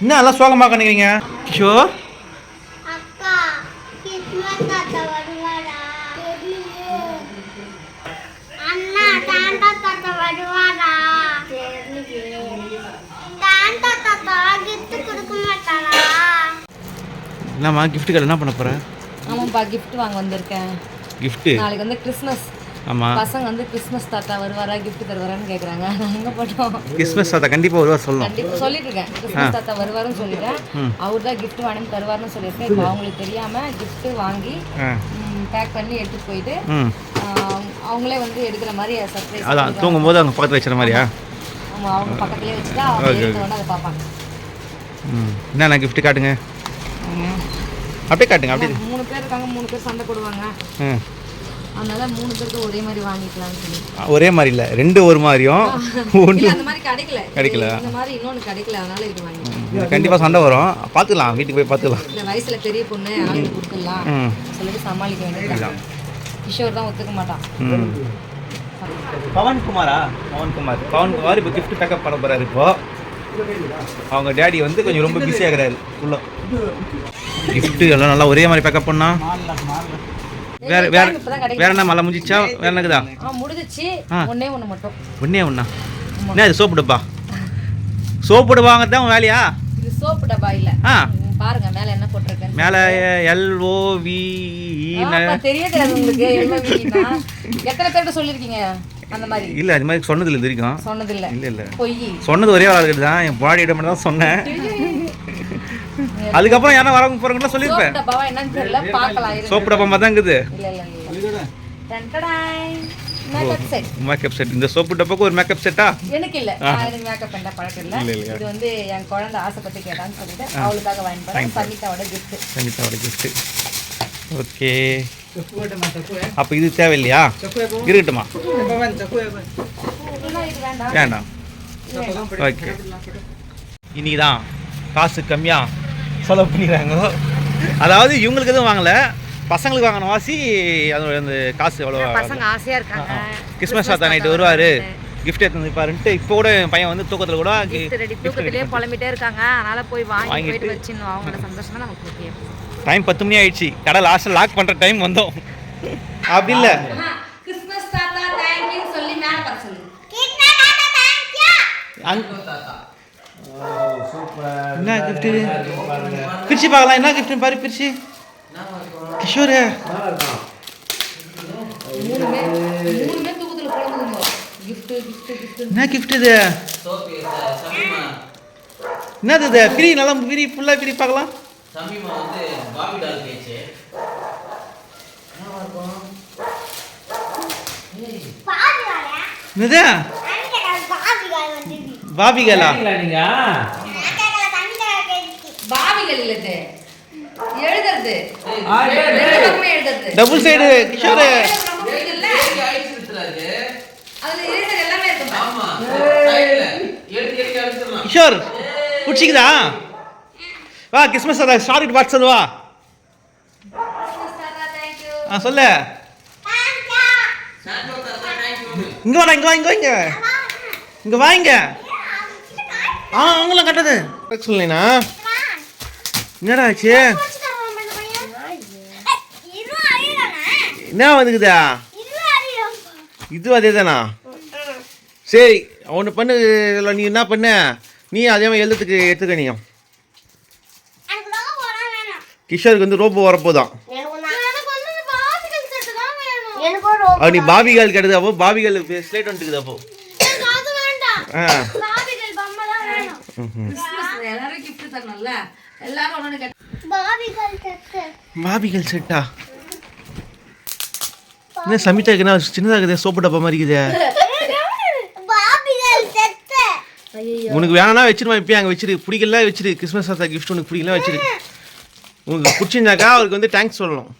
என்ன எல்லாம் சோகமாக பண்ணிக்கிறீங்க? கிஷோர்? கிஃப்ட் என்னம்மா கார்டு என்ன பண்ண போகிறேன் ஆமாப்பா gift வாங்க வந்திருக்கேன். கிஃப்ட்டு நாளைக்கு வந்து கிறிஸ்மஸ் ஆமாம் பசங்க வந்து கிறிஸ்மஸ் தாத்தா வருவாரா gift தருவாரான்னு கேக்குறாங்க. நான் எங்க போட்டோம். கிறிஸ்மஸ் தாத்தா கண்டிப்பாக ஒருவா சொல்லணும். கண்டிப்பா சொல்லிட்டு இருக்கேன். கிறிஸ்மஸ் தாத்தா வருவாருன்னு சொல்லிட்டேன். அவர் தான் gift வாங்கி தருவாருன்னு சொல்லியிருக்கேன். இப்போ அவங்களுக்கு தெரியாம gift வாங்கி பேக் பண்ணி எடுத்துட்டு போயிட்டு அவங்களே வந்து எடுக்கிற மாதிரி சர்ப்ரைஸ் அதான் தூங்கும்போது அவங்க பக்கத்தில் வச்சுற மாதிரியா? அவங்க அவங்க பக்கத்துலயே வச்சுட்டா அவங்க அதை பார்ப்பாங்க. என்னண்ணா gift காட்டுங்க? அப்படியே காட்டுங்க அப்படியே. மூணு பேர் இருக்காங்க மூணு பேர் சண்டை போடுவாங்க. அதனால மூணு பேருக்கு ஒரே மாதிரி வாங்கிக்கலாம்னு சொல்லி. ஒரே மாதிரி இல்லை ரெண்டு ஒரு மாதிரியும் ஒன்று அந்த மாதிரி கிடைக்கல. கிடைக்கல. இந்த மாதிரி இன்னொன்னு கிடைக்கல அதனால இது வாங்கி கண்டிப்பாக சண்டை வரும். பார்த்துக்கலாம் வீட்டுக்கு போய் பார்த்துக்கலாம் இந்த வயசுல பெரிய பொண்ணு இது கொடுத்துடலாம். ம். சொல்லிட்டு சமாளிக்க வேண்டியது கிஷோர் தான் ஒத்துக்க மாட்டான். ம். பவன் குமாரா? பவன் குமார். பவன் குமார் இப்போ gift பேக்கப் பண்ண போறாரு இப்போ. அவங்க டேடி வந்து கொஞ்சம் ரொம்ப பிஸி ஆகுறாரு. உள்ள. Gift எல்லாம் நல்லா ஒரே மாதிரி பேக்கப் பண்ணா. வேற வேற. வேற என்ன மழை முடிஞ்சிச்சா வேற என்னக்குதா? ஆ முடிஞ்சிச்சு. ஒண்ணே ஒண்ணு மட்டும். ஒன்னே ஒண்ணா? என்ன இது சோப்பு டப்பா? சோப்பு டப்பா தான் உன் வேலையா? இது சோப்பு டப்பா இல்ல. ஆ. பாருங்க மேல என்ன போட்டிருக்கேன் மேலே எல்ஓ வி தெரிய தெரியாது உங்களுக்கு வீணா. எத்தனை பேர்கிட்ட சொல்லிருக்கீங்க அந்த மாதிரி? இல்லை அது மாதிரி சொன்னது இல்லை வரைக்கும். சொன்னது இல்ல இல்லை. இல்லை சொன்னது ஒரே ஆள் தான் என் பாடி இடம் மட்டும் தான் சொன்னேன் அதுக்கப்புறம் யாரா வரவங்க என்னன்னு தெரியல பார்க்கலாம் இருங்க. சோப்பு டப்பா மாதிரி தான் இருக்குது. மேக்கப் செட் மேக்கப் செட் இந்த சோப்பு டப்பாக்கு ஒரு மேக்கப் செட்டா எனக்கு இல்ல. நான் எனக்கு மேக்கப் பண்ண பழக்கம் இல்ல? இது வந்து என் குழந்தை ஆசைப்பட்டு கேட்டான்னு சொல்லிட்டு அவளுக்காக வாங்கி போறேன் சங்கீதாவோட gift. சங்கீதாவோட கிஃப்ட்டு ஓகே அப்போ இது தேவையில்லையா? இருக்கட்டுமா? வேண்டாம். ஓகே இன்னைக்கு தான் காசு கம்மியாக செலவு பண்ணிடுறாங்க. அதாவது இவங்களுக்கு எதுவும் வாங்கலை. பசங்களுக்கு வாங்கின வாசி அதோட அந்த காசு எவ்வளோ பசங்க ஆசையா இருக்காங்க. கிறிஸ்மஸ் தாத்தா நைட்டு வருவார். கிஃப்ட் எடுத்து வந்துருப்பாருன்ட்டு இப்போ கூட என் பையன் வந்து தூக்கத்தில் கூட gift ரெடி தூக்கத்திலேயே புலம்பிட்டே இருக்காங்க. அதனால போய் வாங்கி வாங்கிட்டு. போயிட்டு வச்சிடணும். அவங்களோட சந்தோஷம் நமக்கு டைம் பத்து மணி ஆயிடுச்சு. கடை லாஸ்ட்டில் லாக் பண்ணுற டைம் வந்தோம். அப்படி இல்லை. கிறிஸ்மஸ் தாத்தா தேங்க்யூ சொல்லி மேல பாரு என்ன கிஃப்ட்டு பிரிச்சு பார்க்கலாம் என்ன கிஃப்ட் பாரு பிரிச்சு கிஷோரு மூணுமே மூணுமே தூக்கத்துல புலம்புதுங்க gift gift gift என்ன கிஃப்ட் இது என்னது இது பிரி நல்லா பிரி ஃபுல்லாக பிரி பார்க்கலாம். சமீமா வந்து பாபி டால் என்னது வந்து பாபிகளா நீங்க. எழுதுறது. எழுதுறது. Double side Kishore. கிஷோர் பிடிச்சிக்குதா? வா கிறிஸ்மஸ் அதை ஷார்ட் வாட்ஸ் வா ஆ சொல்லு. தாத்தா இங்கே வாடா இங்கே வா இங்கே வா இங்கே இங்கே வா இங்கே. ஆ அவங்களாம் கட்டது சொல்லினா என்னடா ஆச்சு? என்ன வந்துக்குதா? இது அதே தானா சரி ஒன்று பண்ணு நீ என்ன பண்ண? நீ அதே மாதிரி எழுதுறதுக்கு எடுத்துக்க நீயும் கிஷோருக்கு வந்து ரோப்பு வரப்போதான். அவ நீ பாபிகள் கெடுது அப்போ பாபிகள் ஸ்லேட் வந்துக்குது அப்போ. எனக்கு அது வேண்டாம். ஆ. வேணும் எல்லாரும் கேட்டு பாபிகள் செட்டு என்ன சமிதாக்கு என்ன சின்னதாக இருக்குது சோப்பு டப்பா மாதிரி இருக்குது. உனக்கு வேணா வச்சிருமா இப்போ அங்கே வச்சிரு. பிடிக்கல வச்சிரு. கிறிஸ்மஸ் தாத்தா கிஃப்ட் உனக்கு பிடிக்கல வச்சிரு. உங்களுக்கு பிடிச்சிருந்தாக்கா அவருக்கு வந்து தேங்க்ஸ் சொல்லணும்.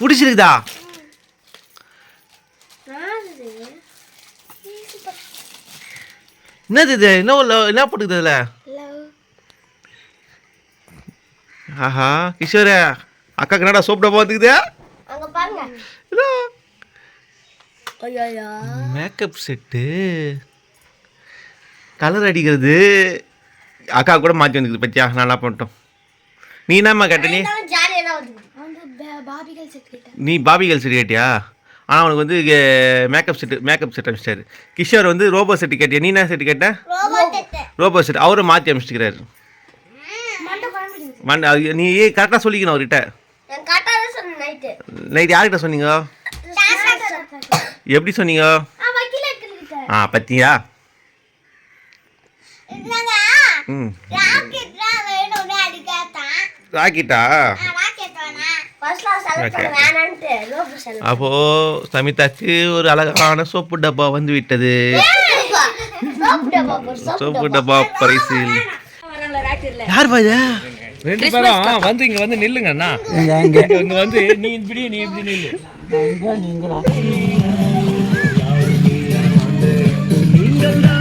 பிடிச்சிருக்குதா? என்னது இது? என்ன என்ன போட்டுக்குது அதில் ஆஹா கிஷோரே அக்காக்கு என்னடா சோப்பு டப்பா வந்துக்குது மேக்கப் செட்டு கலர் அடிக்கிறது. அக்கா கூட மாற்றி வந்துக்குது பத்தியா? நல்லா பண்ணிட்டோம் நீ என்னம்மா கேட்ட நீ? பாபிகள் செட் கிட்ட நீ பாபிகள் செட்டு கேட்டியா? ஆனால் அவனுக்கு வந்து மேக்கப் செட்டு மேக்கப் செட் அனுப்பிச்சிட்டாரு கிஷோர் வந்து ரோபோ செட்டு கேட்டியா? நீ என்ன செட்டு கேட்ட? ரோபோ செட் அவரும் மாற்றி அனுப்பிச்சிக்கிறாரு மண்டை நீ கரெக்டாக சொல்லிக்கணும் அவர்கிட்ட. நைட் யார்கிட்ட சொன்னீங்க? எப்படி சொன்னீங்க? ஆ பத்தியா? ம். ராக்கிட்டா அப்போது சமிதாக்கு ஒரு அழகான சோப்பு டப்பா வந்து விட்டது. சோப்பு டப்பா. பரிசில். யார் பாஜா ரெண்டு பேரும் வந்து இங்க வந்து நில்லுங்க அண்ணா. இங்க வந்து நீ இப்படி நீ இப்படி நில்லு. Happy,